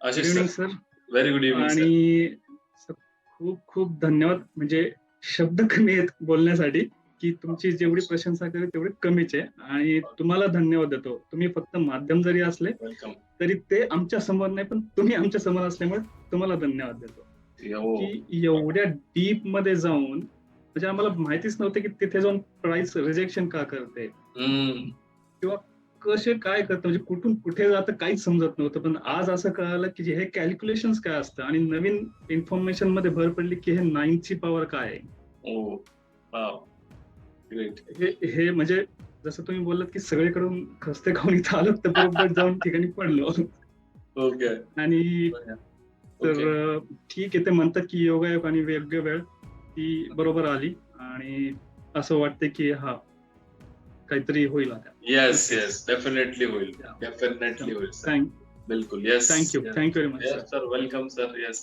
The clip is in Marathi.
Good Ashish evening sir very good evening आणि खूप खूप धन्यवाद. म्हणजे शब्द कमी आहेत बोलण्यासाठी की तुमची जेवढी प्रशंसा करेल तेवढी कमीच आहे. आणि तुम्हाला धन्यवाद देतो. तुम्ही फक्त माध्यम जरी असले तरी ते आमच्यासमोर नाही पण तुम्ही आमच्यासमोर असल्यामुळे तुम्हाला धन्यवाद देतो. हो. की एवढ्या डीपमध्ये जाऊन म्हणजे आम्हाला माहितीच नव्हतं की तिथे जाऊन प्राइस रिजेक्शन का करते. हम्म. कसे काय करतं म्हणजे कुठून कुठे जातं काहीच समजत नव्हतं. पण आज असं कळालं की जे हे कॅल्क्युलेशन काय असतं? आणि नवीन इन्फॉर्मेशनमध्ये भर पडली की हे नाईनची पॉवर काय आहे? हे. हे म्हणजे जसं तुम्ही बोललात की सगळीकडून खस्ते खाऊन इथं आलो तर बरोबर जाऊन ठिकाणी पडलो. ओके. आणि तर ठीक आहे. ते म्हणतात की योगायोग आणि वेळ ती बरोबर आली. आणि असं वाटतं की हा काहीतरी होईल आता. येस येस डेफिनेटली होईल. डेफिनेटली होईल sir. थँक बिलकुल yes thank you thank you very much sir welcome sir yes